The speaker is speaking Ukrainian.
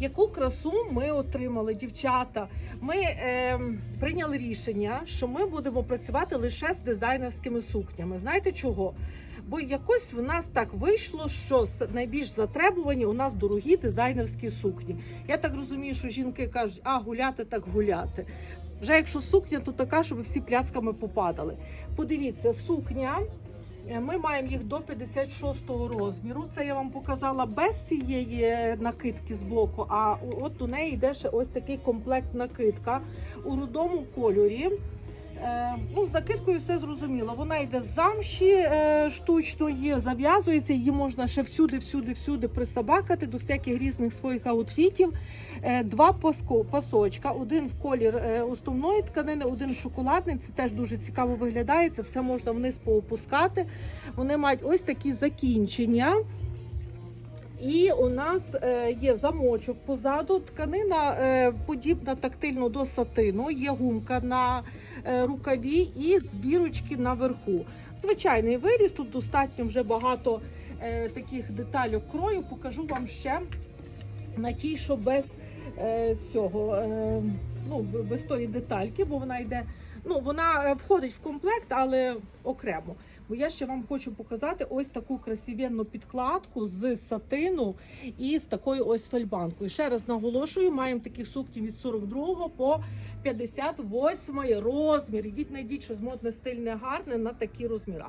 Яку красу ми отримали, дівчата? Ми е, прийняли рішення, що ми будемо працювати лише з дизайнерськими сукнями. Знаєте чого? Бо якось в нас так вийшло, що найбільш затребувані у нас дорогі дизайнерські сукні. Я так розумію, що жінки кажуть, а гуляти так гуляти. Вже якщо сукня, то така, щоб всі пляцками попадали. Подивіться, сукня. Е, Ми маємо їх до 56 розміру. Це я вам показала без цієї накидки з боку. А от у неї йде ще ось такий комплект накидка у рудому кольорі. Е, ну, з накидкою все зрозуміло. Вона йде з замші е, штучної, зав'язується, її можна ще всюди, всюди, всюди присобакати до всяких різних своїх аутфітів. Е, два пасочка, один в колір основної тканини, один шоколадний. Це теж дуже цікаво виглядає. Це все можна вниз поопускати. Вони мають ось такі закінчення. І у нас е, є замочок позаду. Тканина е, подібна тактильно до сатину. Є гумка на е, рукаві і збірочки наверху. Звичайний виріс. Тут достатньо вже багато таких деталей крою. Покажу вам ще на тій, що без цього, ну без тої детальки, бо вона йде. Ну, вона входить в комплект, але окремо. Бо я ще вам хочу показати ось таку красивенну підкладку з сатину і з такою ось фельбанкою. Ще раз наголошую, маємо такі сукні від 42 по 58 розмір. Ідіть, знайдіть що модне, стильне, гарне на такі розміри.